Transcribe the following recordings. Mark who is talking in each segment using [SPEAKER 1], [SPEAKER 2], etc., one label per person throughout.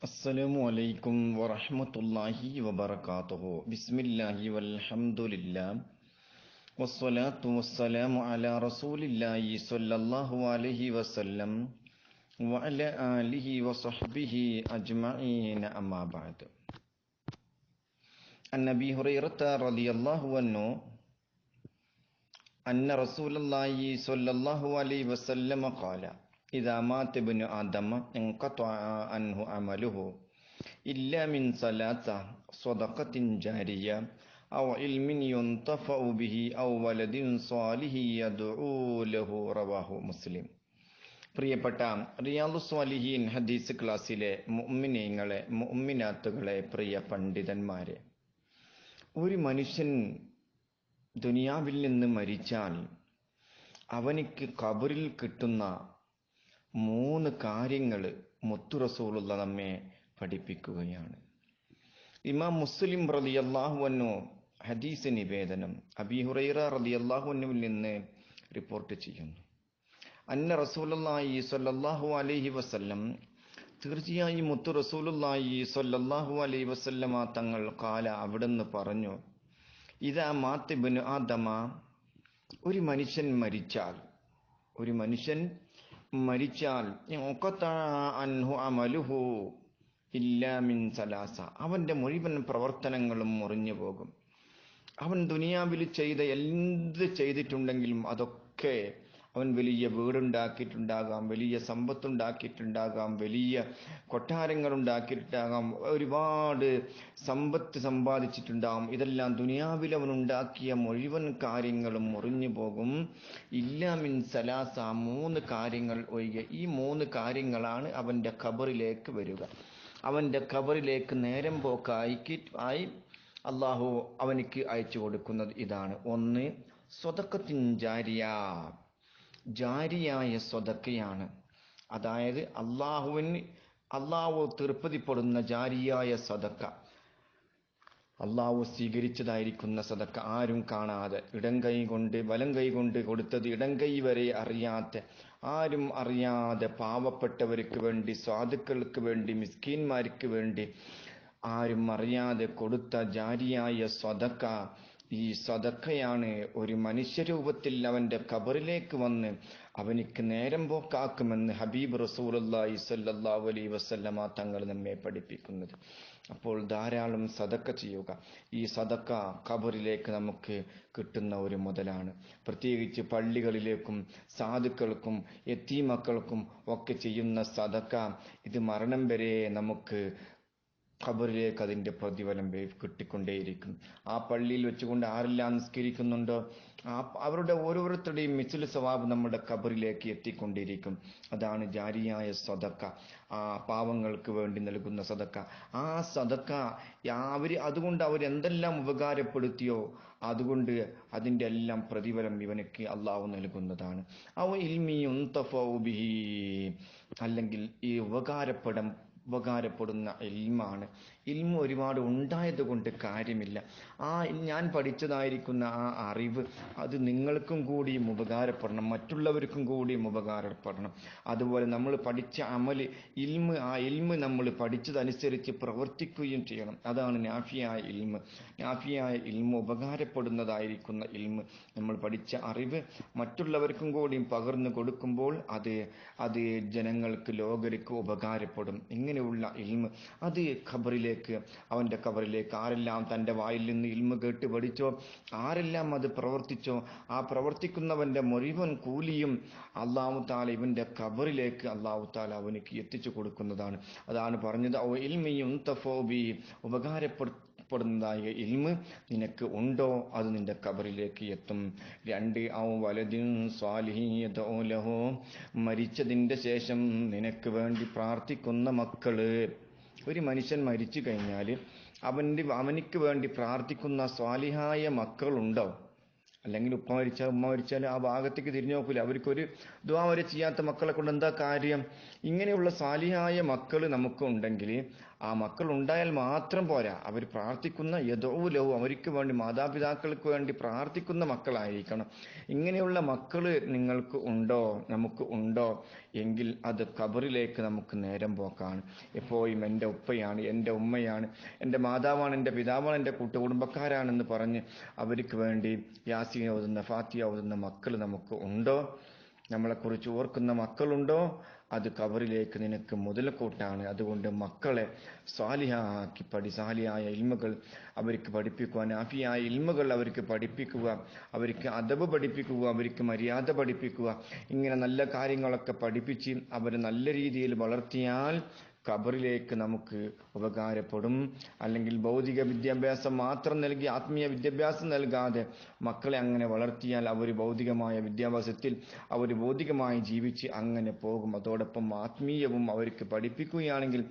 [SPEAKER 1] السلام عليكم ورحمة الله وبركاته بسم الله والحمد لله والصلاة والسلام على رسول الله صلى الله عليه وسلم وعلى آله وصحبه أجمعين أما بعد عن أبي هريرة رضي الله عنه أن رسول الله صلى الله عليه وسلم قال ഇതാമാത്തിബിന് ആദമ്മ അൻഹു അമലുഹു ഇല്ല മിൻ സലാത്ത സ്വതക്കത്തിൻ ജാരിയ ഔ ഇൽമിൻ യുന്തഫ ബിഹി ഔ വലദിൻ സ്വാലിഹി യദ്ഉ ലഹു റവാഹു മുസ്ലിം പ്രിയപ്പെട്ട റിയാദു സ്വാലിഹീൻ ഹദീസ് ക്ലാസ്സിലെ മുഅ്മിനീങ്ങളെ മുഅ്മിനാത്തുകളെ പ്രിയ പണ്ഡിതന്മാരെ ഒരു മനുഷ്യൻ ദുനിയാവിൽ നിന്ന് മരിച്ചാൽ അവനിക്ക് കബറിൽ കിട്ടുന്ന മൂന്ന് കാര്യങ്ങൾ മുത്തു റസൂലുള്ള നമ്മെ പഠിപ്പിക്കുകയാണ്. ഇമാം മുസ്ലിം റളിയല്ലാഹുവന്നു ഹദീസ് നിവേദനം അബി ഹുറൈറ റതി റളിയല്ലാഹുവിനുവിൽ നിന്ന് റിപ്പോർട്ട് ചെയ്യുന്നു. അന്ന റസൂലി സ്വല്ലല്ലാഹു അലൈഹി വസ്ല്ലം തീർച്ചയായും മുത്തു റസൂലുല്ലായി സൊല്ലാഹു അലൈഹി വസല്ലമ തങ്ങൾ കാല അവിടുന്ന് പറഞ്ഞു ഇതാ മാത്തിബിന് ആദമ ഒരു മനുഷ്യൻ മരിച്ചാൽ ഒരു മനുഷ്യൻ മരിച്ചാൽ അൻഹു അമലുഹു ഇല്ലാമിൻ സലാസ. അവന്റെ മുഴുവൻ പ്രവർത്തനങ്ങളും മുറിഞ്ഞു പോകും. അവൻ ദുനിയാവിൽ ചെയ്ത എന്ത് ചെയ്തിട്ടുണ്ടെങ്കിലും അതൊക്കെ അവൻ വലിയ വീടുണ്ടാക്കിയിട്ടുണ്ടാകാം വലിയ സമ്പത്തുണ്ടാക്കിയിട്ടുണ്ടാകാം വലിയ കൊട്ടാരങ്ങൾ ഉണ്ടാക്കിയിട്ടുണ്ടാകാം ഒരുപാട് സമ്പത്ത് സമ്പാദിച്ചിട്ടുണ്ടാകും ഇതെല്ലാം ദുനിയാവിൽ അവൻ ഉണ്ടാക്കിയ മുഴുവൻ കാര്യങ്ങളും മുറിഞ്ഞു പോകും. ഇല്ലാമിൻ സലാസ മൂന്ന് കാര്യങ്ങൾ ഒഴികെ. ഈ മൂന്ന് കാര്യങ്ങളാണ് അവന്റെ ഖബറിലേക്ക് വരിക. അവന്റെ ഖബറിലേക്ക് നേരം പോക്കായി ആയി അള്ളാഹു അവനിക്ക് അയച്ചു കൊടുക്കുന്നത് ഇതാണ്. ഒന്ന് സ്വതക്കത്തിൻ ജാരിയ. ജാരിയായ സ്വതക്കയാണ്. അതായത് അള്ളാഹുവിന് അള്ളാഹു തൃപ്തിപ്പെടുന്ന ജാരിയായ സദക്ക അള്ളാഹു സ്വീകരിച്ചതായിരിക്കുന്ന സദക്ക ആരും കാണാതെ ഇടം കൈ കൊണ്ട് വലം കൈ കൊണ്ട് കൊടുത്തത് ഇടം കൈ വരെ അറിയാത്ത ആരും അറിയാതെ പാവപ്പെട്ടവർക്ക് വേണ്ടി സ്വാധുക്കൾക്ക് വേണ്ടി മിസ്കീന്മാർക്ക് വേണ്ടി ആരും അറിയാതെ കൊടുത്ത ജാരിയായ സ്വതക്ക ഈ സദക്കയാണ് ഒരു മനുഷ്യരൂപത്തിൽ അവന്റെ കബറിലേക്ക് വന്ന് അവനിക്ക് നേരം പോക്കാക്കുമെന്ന് ഹബീബ് റസൂലി സല്ലാ വസല്ലമ തങ്ങൾ നമ്മെ പഠിപ്പിക്കുന്നത്. അപ്പോൾ ധാരാളം സദക്ക ചെയ്യുക. ഈ സദക്ക കബറിലേക്ക് നമുക്ക് കിട്ടുന്ന ഒരു മുതലാണ്. പ്രത്യേകിച്ച് പള്ളികളിലേക്കും സാധുക്കൾക്കും എത്തീമക്കൾക്കും ഒക്കെ ചെയ്യുന്ന സദക്ക ഇത് മരണം വരെ നമുക്ക് ഖബറിലേക്ക് അതിന്റെ പ്രതിഫലം കിട്ടിക്കൊണ്ടേയിരിക്കും ആ പള്ളിയിൽ വെച്ചുകൊണ്ട് ആരെല്ലാം നിസ്കരിക്കുന്നുണ്ടോ? ആ അവരുടെ ഓരോരുത്തരുടെയും മിസിൽ സ്വഭാവം നമ്മുടെ ഖബറിലേക്ക് എത്തിക്കൊണ്ടിരിക്കും അതാണ് ജാരിയായ സദക്ക. ആ പാവങ്ങൾക്ക് വേണ്ടി നൽകുന്ന സദക്ക. ആ സദക്ക അവർ അതുകൊണ്ട് അവരെന്തെല്ലാം ഉപകാരപ്പെടുത്തിയോ അതുകൊണ്ട് അതിന്റെ എല്ലാം പ്രതിഫലം ഇവനക്ക് അള്ളാഹു നൽകുന്നതാണ്. അവ ഇൽമിയും അല്ലെങ്കിൽ ഈ ഉപകാരപ്പെടം ഉപകാരപ്പെടുന്ന ഇൽമാണ്. ഇൽമ ഒരുപാട് ഉണ്ടായത് കൊണ്ട് കാര്യമില്ല. ആ ഞാൻ പഠിച്ചതായിരിക്കുന്ന ആ അറിവ് അത് നിങ്ങൾക്കും കൂടിയും ഉപകാരപ്പെടണം മറ്റുള്ളവർക്കും കൂടിയും ഉപകാരപ്പെടണം. അതുപോലെ നമ്മൾ പഠിച്ച അമൽ ഇൽമ് ആ ഇൽമ് നമ്മൾ പഠിച്ചതനുസരിച്ച് പ്രവർത്തിക്കുകയും ചെയ്യണം. അതാണ് നാഫിയായ ഇൽമ്. നാഫിയായ ഇൽമ് ഉപകാരപ്പെടുന്നതായിരിക്കുന്ന ഇൽമ്. നമ്മൾ പഠിച്ച അറിവ് മറ്റുള്ളവർക്കും കൂടിയും പകർന്നു കൊടുക്കുമ്പോൾ അത് അത് ജനങ്ങൾക്ക് ലോകർക്ക് ഉപകാരപ്പെടും. ഇങ്ങനെയുള്ള ഇൽമ്. അത് ഖബറിലേക്ക് അവന്റെ ഖബറിലേക്ക് ആരെല്ലാം തന്റെ വായിൽ നിന്ന് ഇൽമ കേട്ട് പഠിച്ചോ ആരെല്ലാം അത് പ്രവർത്തിച്ചോ ആ പ്രവർത്തിക്കുന്നവന്റെ മുഴുവൻ കൂലിയും അള്ളാഹു താല ഇവന്റെ ഖബറിലേക്ക് അള്ളാഹു താല അവനിക്ക് എത്തിച്ചു കൊടുക്കുന്നതാണ്. അതാണ് പറഞ്ഞത് ഓ ഇൽമിയും തഫോബി ഉപകാരപ്പെടു പ്പെടുന്നതായ ഇൽമ് നിനക്ക് ഉണ്ടോ? അത് നിന്റെ കബറിലേക്ക് എത്തും. രണ്ട് ഔ വലതിൻ സ്വാലിഹീയതോലഹോ മരിച്ചതിന്റെ ശേഷം നിനക്ക് വേണ്ടി പ്രാർത്ഥിക്കുന്ന മക്കൾ. ഒരു മനുഷ്യൻ മരിച്ചു കഴിഞ്ഞാൽ അവന്റെ അവനിക്ക് വേണ്ടി പ്രാർത്ഥിക്കുന്ന സ്വാലിഹായ മക്കളുണ്ടോ? അല്ലെങ്കിൽ ഉപ്പ മരിച്ചാൽ ഉമ്മ മരിച്ചാൽ ആ ഭാഗത്തേക്ക് തിരിഞ്ഞു നോക്കില്ല അവർക്കൊരു ദ്വാ വരെ ചെയ്യാത്ത മക്കളെ കൊണ്ട് എന്താ കാര്യം? ഇങ്ങനെയുള്ള സാലിഹായ മക്കൾ നമുക്ക് ഉണ്ടെങ്കിൽ ആ മക്കൾ ഉണ്ടായാൽ മാത്രം പോരാ. അവർ പ്രാർത്ഥിക്കുന്ന യഥോലവും അവർക്ക് വേണ്ടി മാതാപിതാക്കൾക്ക് വേണ്ടി പ്രാർത്ഥിക്കുന്ന മക്കളായിരിക്കണം. ഇങ്ങനെയുള്ള മക്കൾ നിങ്ങൾക്ക് ഉണ്ടോ? നമുക്ക് ഉണ്ടോ? എങ്കിൽ അത് കബറിലേക്ക് നമുക്ക് നേരം പോക്കാണ്. എപ്പോഴും എന്റെ ഉപ്പയാണ് എന്റെ ഉമ്മയാണ് എന്റെ മാതാവാണ് എന്റെ പിതാവാണ് എന്റെ കൂട്ടുകുടുംബക്കാരാണെന്ന് പറഞ്ഞ് അവർക്ക് വേണ്ടി യാസീൻ ഓതുന്ന ഫാത്തിയ ഓതുന്ന മക്കൾ നമുക്ക് ഉണ്ടോ? നമ്മളെക്കുറിച്ച് ഓർക്കുന്ന മക്കളുണ്ടോ? അത് കബറിലേക്ക് നിനക്ക് മുതലക്കൂട്ടാണ്. അതുകൊണ്ട് മക്കളെ സ്വാലിഹാക്കി പഠി സാലിയായ ഇൽമകൾ അവർക്ക് പഠിപ്പിക്കുക ആഫിയായ ഇൽമകൾ അവർക്ക് പഠിപ്പിക്കുക അവർക്ക് അദബ് പഠിപ്പിക്കുക അവർക്ക് മര്യാദ പഠിപ്പിക്കുക. ഇങ്ങനെ നല്ല കാര്യങ്ങളൊക്കെ പഠിപ്പിച്ച് അവരെ നല്ല രീതിയിൽ വളർത്തിയാൽ ഖബറിലേക്ക് നമുക്ക് ഉപകാരപ്പെടും. അല്ലെങ്കിൽ ഭൗതിക വിദ്യാഭ്യാസം മാത്രം നൽകി ആത്മീയ വിദ്യാഭ്യാസം നൽകാതെ മക്കളെ അങ്ങനെ വളർത്തിയാൽ അവർ ഭൗതികമായ വിദ്യാഭ്യാസത്തിൽ അവർ ഭൗതികമായി ജീവിച്ച് അങ്ങനെ പോകും. അതോടൊപ്പം ആത്മീയവും അവർക്ക് പഠിപ്പിക്കുകയാണെങ്കിൽ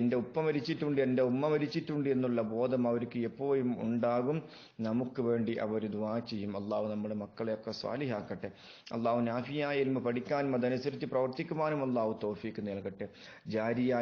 [SPEAKER 1] എന്റെ ഉപ്പ മരിച്ചിട്ടുണ്ട് എന്റെ ഉമ്മ മരിച്ചിട്ടുണ്ട് എന്നുള്ള ബോധം അവർക്ക് എപ്പോഴും ഉണ്ടാകും. നമുക്ക് വേണ്ടി അവർ ദ്വാ ചെയ്യും. അള്ളാഹു നമ്മുടെ മക്കളെയൊക്കെ സ്വാലിഹാക്കട്ടെ. അള്ളാഹു നാഫിയായ ഇൽമ പഠിക്കാനും അതനുസരിച്ച് പ്രവർത്തിക്കുവാനും അള്ളാഹു തോഫീക്ക് നൽകട്ടെ. ജാരിയായ